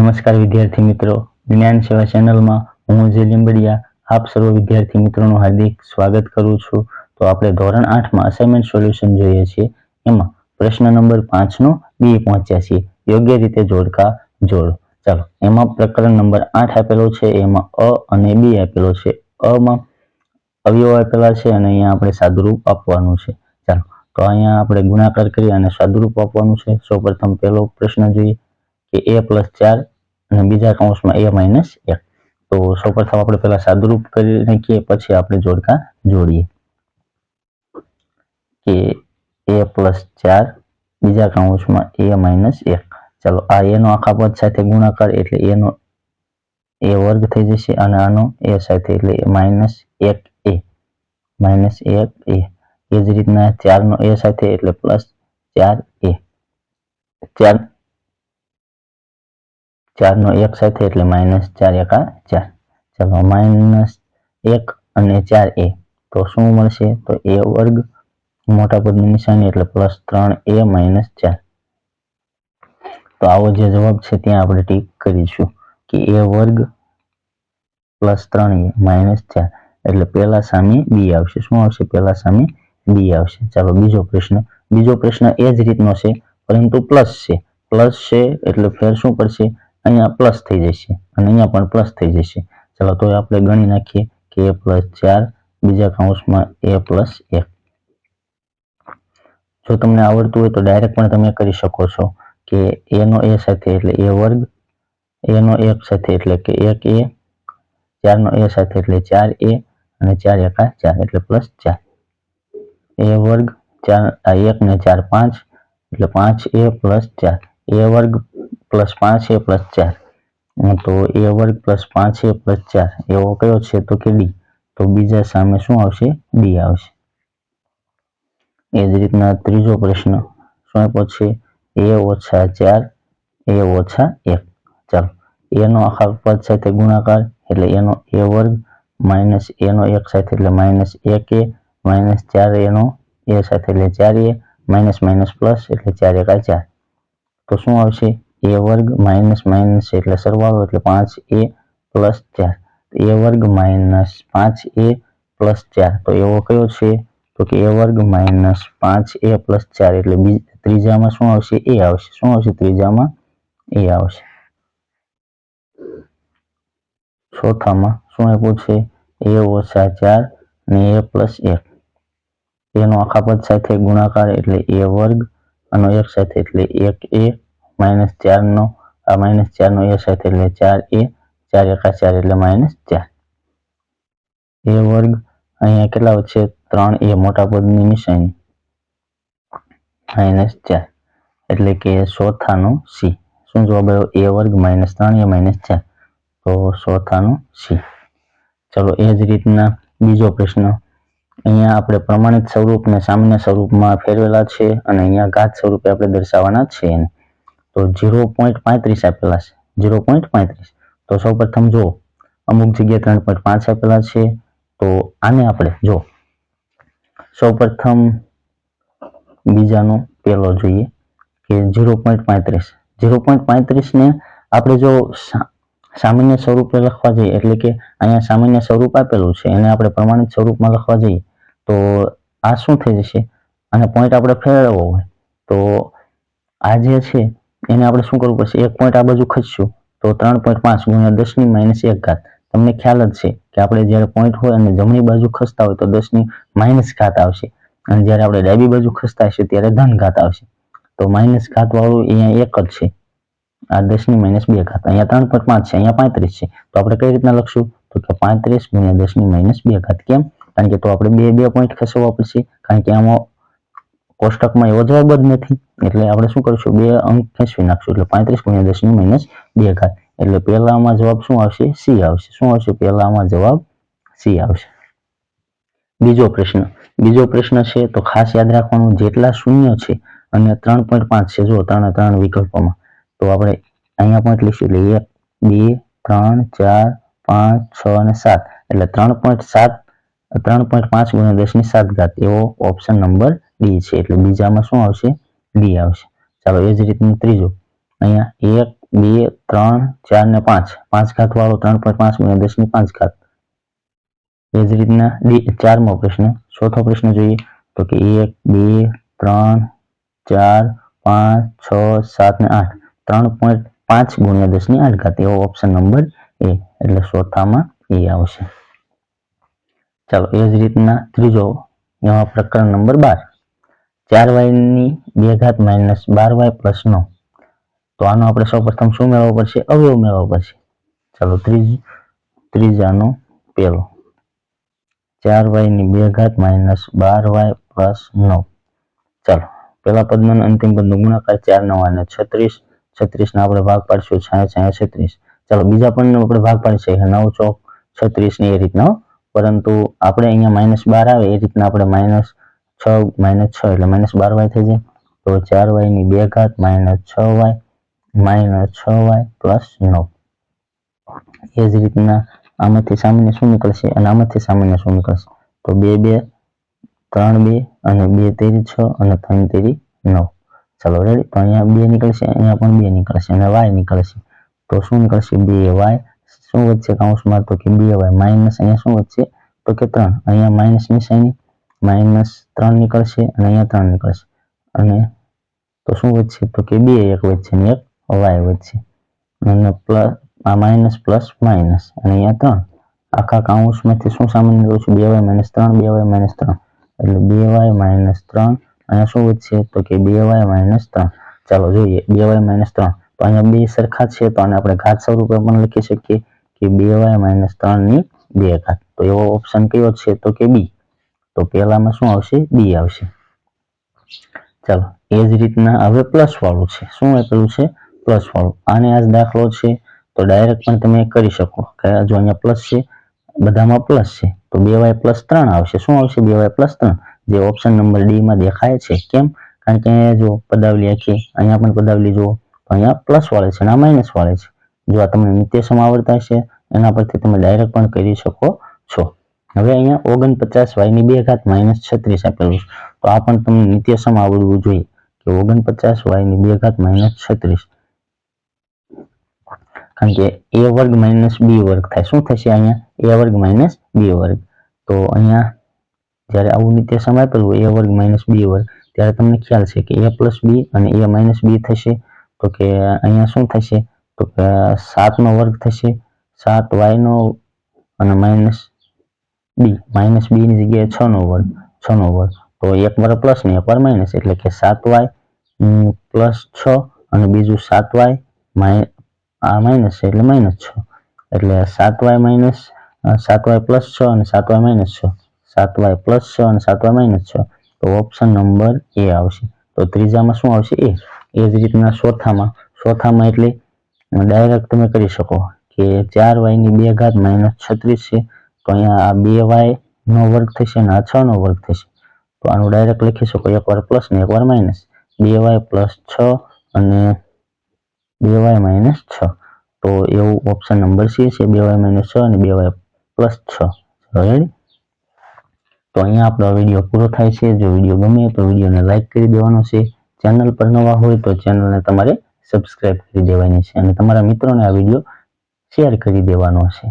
નમસ્કાર વિદ્યાર્થી મિત્રો. જ્ઞાન સેવા ચેનલમાં હું જે લીંબડિયા, આપ સર્વ વિદ્યાર્થી મિત્રોનું હાર્દિક સ્વાગત કરું છું. તો આપણે ધોરણ આઠમાં અસાઇનમેન્ટ સોલ્યુશન જોઈએ છીએ. એમાં પ્રશ્ન નંબર પાંચનો બી પહોંચ્યા છીએ. યોગ્ય રીતે જોડકા જોડો. ચાલો, એમાં પ્રકરણ નંબર આઠ આપેલો છે, એમાં અ અને બી આપેલો છે. અમાં અવયવ આપેલા છે અને અહીંયા આપણે સાદુરૂપ આપવાનું છે. ચાલો, તો અહીંયા આપણે ગુણાકાર કરી અને સાદુરૂપ આપવાનું છે. સૌપ્રથમ પહેલો પ્રશ્ન જોઈએ. કે એ પ્લસ ચાર અને બીજા કૌંસમાં એ માઇનસ એક. તો સૌપ્રથમ આપણે પહેલા સાદુરૂપ કરી નાખીએ, પછી આપણે જોડકા જોડીએ. કે એ પ્લસ ચાર, બીજા કૌંસમાં એ માઇનસ એક. ચાલો, આ એનો આખા પદ સાથે ગુણાકાર એટલે એનો એ વર્ગ થઈ જશે અને આનો એ સાથે એટલે માઇનસ એક એ. માઇનસ એક એ. એ જ રીતના ચારનો એ સાથે એટલે પ્લસ ચાર એ. ચાર ચારનો એક સાથે એટલે માઇનસ ચાર એકા ચાર. ચાલો માઇનસ એક અને ચાર એ. તો શું મળશે? તો એ વર્ગ મોટા પદની નિશાની એટલે પ્લસ ત્રણ એ માઇનસ ચાર. તો આવો જે જવાબ છે ત્યાં આપણે ટીક કરીશું કે એ વર્ગ પ્લસ ત્રણ એ માઇનસ ચાર. એટલે પહેલા સામે બી આવશે. શું આવશે? પહેલા સામે બી આવશે. ચાલો બીજો પ્રશ્ન. બીજો પ્રશ્ન એ જ રીતનો છે, પરંતુ પ્લસ છે. પ્લસ છે એટલે ફેર શું પડશે? અહીંયા પ્લસ થઈ જશે અને અહીંયા પણ પ્લસ થઈ જશે. ચાલો, તો આપણે ગણી નાખીએ કે એ પ્લસ ચાર, બીજા કાઉન્સમાં એ પ્લસ એક. જો તમને આવડતું હોય તો ડાયરેક્ટ પણ તમે કરી શકો છો કે એનો એ સાથે એટલે એ વર્ગ એનો એક સાથે એટલે કે એક એ ચારનો એ સાથે એટલે ચાર એ, અને ચાર એકા ચાર એટલે પ્લસ ચાર. એ વર્ગ ચાર એક ને ચાર પાંચ, એટલે પાંચ એ પ્લસ ચાર. એ વર્ગ પ્લસ પાંચ એ પ્લસ ચાર અમ તો એ વર્ગ પ્લસ પાંચ એ પ્લસ ચાર એવો કયો છે તો કે ડી તો બીજા સામે શું આવશે ડી આવશે એ જ રીતના ત્રીજો પ્રશ્ન, શું આપ્યો છે? એ ઓછા ચાર, એ ઓછા એક. ચાલો, એનો આખા પદ સાથે ગુણાકાર, એટલે એનો એ વર્ગ માઇનસ એનો એક સાથે, એટલે માઇનસ એક એ, માઇનસ ચાર એનો એ સાથે, એટલે ચાર એ, માઇનસ માઇનસ પ્લસ, એટલે ચાર એકા ચાર. તો શું આવશે? એ વર્ગ માઇનસ માઇનસ એટલે સરવાળો એટલે પાંચ એ પ્લસ ચાર. એ વર્ગ માઇનસ પાંચ એ પ્લસ ચાર. તો એવો કયો છે? તો કે એ વર્ગ માઇનસ પાંચ એ પ્લસ ચાર એટલે ત્રીજામાં શું આવશે? એ આવશે. શું આવશે? ત્રીજામાં એ આવશે. ચોથામાં શું આપ્યું છે? એ ઓછા ચાર ને એ પ્લસ એક. એનો આખા પદ સાથે ગુણાકાર એટલે એ વર્ગ, અને એક સાથે એટલે એક એ માઇનસ ચારનો આ માઇનસ ચારનો એ સાથે એટલે ચાર એ, ચાર એકા ચાર એટલે માઇનસ ચાર. એ વર્ગ અહીંયા કેટલા વચ્ચે ત્રણ એ, મોટા પદની નિશાની. માઇનસ ચાર. એટલે કે ચોથાનો સી શું જવાબ આવ્યો? એ વર્ગ માઇનસ ત્રણ, એ માઇનસ ચાર. તો ચોથાનો સી ચલો, એ જ રીતના બીજો પ્રશ્ન. અહીંયા આપણે પ્રમાણિત સ્વરૂપ ને સામાન્ય સ્વરૂપમાં ફેરવેલા છે અને અહીંયા ઘાત સ્વરૂપે આપણે દર્શાવવાના છે એને. તો ઝીરો પોઈન્ટ પાંત્રીસ આપેલા છે. ઝીરો પોઈન્ટ પાંત્રીસ. તો સૌપ્રથમ જો અમુક જગ્યાએ ત્રણ પોઈન્ટ પાંચ આપેલા છે. તો આને આપણે જો સૌપ્રથમ બીજાનો પહેલો જોઈએ કે ઝીરો પોઈન્ટ પાંત્રીસ. ઝીરો પોઈન્ટ પાંત્રીસને આપણે જો સામાન્ય સ્વરૂપે લખવા જઈએ, એટલે કે અહીંયા સામાન્ય સ્વરૂપ આપેલું છે, એને આપણે પ્રમાણિત સ્વરૂપમાં લખવા જઈએ, તો આ શું થઈ જશે? અને પોઈન્ટ આપણે ફેરવવો હોય, તો આ જે છે એને આપણે શું કરવું પડશે? એક પોઈન્ટ આ બાજુ ખસશું, તો ત્રણ પોઈન્ટ પાંચ ગુણ્યા દસની માઇનસ એક ઘાત. તમને ખ્યાલ જ છે કે આપણે જ્યારે પોઈન્ટ હોય અને જમણી બાજુ ખસતા હોય તો દસની માઇનસ ઘાત આવશે. અને જ્યારે આપણે ડાબી બાજુ ખસતા હશે ત્યારે ધન ઘાત આવશે. તો માઇનસ ઘાત વાળું અહીંયા એક જ છે. આ દસની માઇનસ બે ઘાત. અહીંયા ત્રણ પોઈન્ટ પાંચ છે, અહીંયા પાંત્રીસ છે. તો આપણે કઈ રીતના લખશું? તો કે પાંત્રીસ ગુણ્યા દસની માઇનસ બે ઘાત. કેમ? કારણ કે તો આપણે બે બે પોઈન્ટ ખસવા પડશે. કારણ કે આમાં કોષ્ટકમાં એવો જવાબ જ નથી. એટલે આપણે શું કરીશું? બે અંક ખેંચવી નાખશું. એટલે પાંત્રીસ ગુણ્યા દસની માઇનસ બે ઘાત. એટલે પહેલામાં જવાબ શું આવશે? સી આવશે. શું આવશે? પહેલામાં જવાબ સી આવશે. બીજો પ્રશ્ન. બીજો પ્રશ્ન છે, તો ખાસ યાદ રાખવાનું, જેટલા શૂન્ય છે અને ત્રણ પોઈન્ટ પાંચ છે. જો ત્રણે ત્રણ વિકલ્પોમાં. તો આપણે અહીંયા પોઈન્ટ લઈશું. એટલે એક, બે, ત્રણ, ચાર, પાંચ, છ અને સાત. એટલે ત્રણ પોઈન્ટ સાત ત્રણ પોઈન્ટ પાંચ ગુણ્યા દસની સાત ઘાત. એવો ઓપ્શન નંબર ડી છે. એટલે બીજામાં શું આવશે? ડી આવશે. ચાલો એ જ રીતનું ત્રીજું. અહીંયા એક, બે, ત્રણ, ચાર ને પાંચ. પાંચ ઘાત વાળો ત્રણ પોઈન્ટ પાંચ ગુણ્યા દસની પાંચ ઘાત. એ જ રીતના ડી- ચારમો પ્રશ્ન. ચોથો પ્રશ્ન જોઈએ તો કે એક, બે, ત્રણ, ચાર, પાંચ, છ, સાત ને આઠ. ત્રણ પોઈન્ટ પાંચ ગુણ્યા દસની આઠ ઘાત. એવો ઓપ્શન નંબર એ એટલે ચોથામાં એ આવશે. ચાલો, એ જ રીતના ત્રીજો એમાં પ્રકરણ નંબર બાર. ચાર વાયની બે ઘાત માઇનસ બાર વાય પ્લસ નવ. તો આનો આપણે સૌપ્રથમ શું મેળવવો પડશે? અવયવ મેળવવો પડશે. ચાલો, ત્રીજ, ત્રીજાનો પેલો. ચાર વાયની બે ઘાત માઇનસ બાર વાય પ્લસ નવ. ચાલો, પેલા પદનો અંતિમ પદનો ગુણાકાર ચાર, નવ અને છત્રીસ. છત્રીસ ના આપણે ભાગ પાડશું, છાયા છાયા, છત્રીસ. ચાલો, બીજા પણ આપણે ભાગ પાડીશું, નવ ચોક છત્રીસ ને એ રીતના. પરંતુ આપણે અહીંયા માઇનસ બાર આવે, એ રીતના આપણે માઇનસ છ માઇનસ છ એટલે માઇનસ બાર વાય થઈ જાય. તો ચાર વાયની બે ઘાત માઇનસ છ વાય માઇનસ છ વાય પ્લસ નવ. એ જ રીતના આમાંથી સામાન્ય શું નીકળશે અને આમાંથી સામાન્ય શું નીકળશે? તો બે બે, ત્રણ, બે અને બે તેરી છ અને ત્રણ તેરી નવ. ચાલો રેડી તો અહીંયા બે નીકળશે, અહીંયા પણ બે નીકળશે અને વાય નીકળશે. તો શું નીકળશે? બે વાય શું વધશે કાઉન્સમાં તો કે બે વાય માઇનસ અહીંયા શું વધશે તો કે ત્રણ. અહીંયા માઇનસ નિશાની માઇનસ ત્રણ નીકળશે અને અહીંયા ત્રણ નીકળશે. અને તો શું વધશે તો કે બે એક વધશે ને એક વાય વધશે અને પ્લસ આ માઇનસ પ્લસ માઇનસ અને અહીંયા ત્રણ. આખા કાઉન્સમાંથી શું સામાન્ય કરું છું? બે વાય માઇનસ ત્રણ, બે વાય માઇનસ ત્રણ. એટલે બે વાય માઇનસ ત્રણ. અહીંયા શું વધશે તો કે બે વાય માઇનસ ત્રણ. ચાલો જોઈએ. બે વાય માઇનસ ત્રણ. તો અહીંયા બે સરખા છે. તો આને આપણે ઘાત સ્વરૂપે પણ લખી શકીએ. કે બે વાય માઇનસ ત્રણની બે ઘાત. તો એવો ઓપ્શન કયો છે? તો કે બી તો પહેલામાં શું આવશે? બી આવશે. ચાલો, એ જ રીતના હવે પ્લસ વાળું છે. શું આપેલું છે? પ્લસ વાળું. આને આ દાખલો છે. તો ડાયરેક્ટ પણ તમે કરી શકો. કે જો અહીંયા પ્લસ છે, બધામાં પ્લસ છે. તો બે વાય પ્લસ ત્રણ આવશે. શું આવશે? બે વાય પ્લસ ત્રણ. જે ઓપ્શન નંબર ડી માં દેખાય છે. કેમ? કારણ કે અહીંયા જો પદાવલી આખી, અહીંયા પણ પદાવલી જુઓ. અહીંયા પ્લસ વાળે છે અને આ માઇનસ વાળે છે. જો આ તમને નિત્યસમ આવડતા છે એના પરથી તમે ડાયરેક્ટ પણ કરી શકો છો. હવે અહીંયા ઓગણપચાસ વાયની બે ઘાત માઇનસ છત્રીસ આપેલું તો આ પણ તમને નિત્યસમ આવડવું જોઈએ કે ઓગણપચાસ વાયની બે ઘાત માઇનસ છત્રીસ. કારણ કે એ વર્ગ માઇનસ બી વર્ગ થાય. શું થશે અહીંયા? એ વર્ગ માઇનસ બી વર્ગ. તો અહીંયા જ્યારે આવું નિત્યસમ આપેલું એ વર્ગ માઇનસ બી વર્ગ, ત્યારે તમને ખ્યાલ છે કે એ પ્લસ બી અને એ માઇનસ બી થશે. તો કે અહીંયા શું થશે? તો કે સાતનો વર્ગ થશે, સાત વાયનો અને માઇનસ બી. માઇનસ બી ની જગ્યાએ છ નો વર્ગ છ નો વર્ગ. તો એક વાર પ્લસ ને એક વાર માઇનસ, એટલે કે સાત વાય પ્લસ છ અને બીજું સાત વાય આ માઇનસ છે એટલે માઇનસ છ. એટલે સાત વાય માઇનસ સાત વાય પ્લસ છ અને સાત વાય માઇનસ છ. સાત વાય પ્લસ છ અને સાત વાય માઇનસ છ. તો ઓપ્શન નંબર એ આવશે. તો ત્રીજામાં શું આવશે? એ. એ જ રીતના ચોથામાં. ચોથામાં એટલે ડાયરેક્ટ તમે કરી શકો કે ચાર વાયની બે ઘાત માઇનસ છત્રીસ છે, તો અહીંયા આ બે વાય નો વર્ગ થશે અને આ છ નો વર્ગ થશે. તો આનું ડાયરેક્ટ લખી શકો એકવાર પ્લસ ને એકવાર માઇનસ બે વાય પ્લસ છ અને બે વાય માઇનસ છ. તો એવું ઓપ્શન નંબર સી છે બે વાય માઇનસ છ અને બે વાય પ્લસ છ. તો અહીંયા આપણો વીડિયો પૂરો થાય છે. જો વીડિયો ગમે તો વિડીયોને લાઇક કરી દેવાનો છે. ચેનલ પર નવા હોય તો ચેનલને તમારે સબસ્ક્રાઇબ કરી દેવાની છે અને તમારા મિત્રોને આ વીડિયો શેર કરી દેવાનો છે.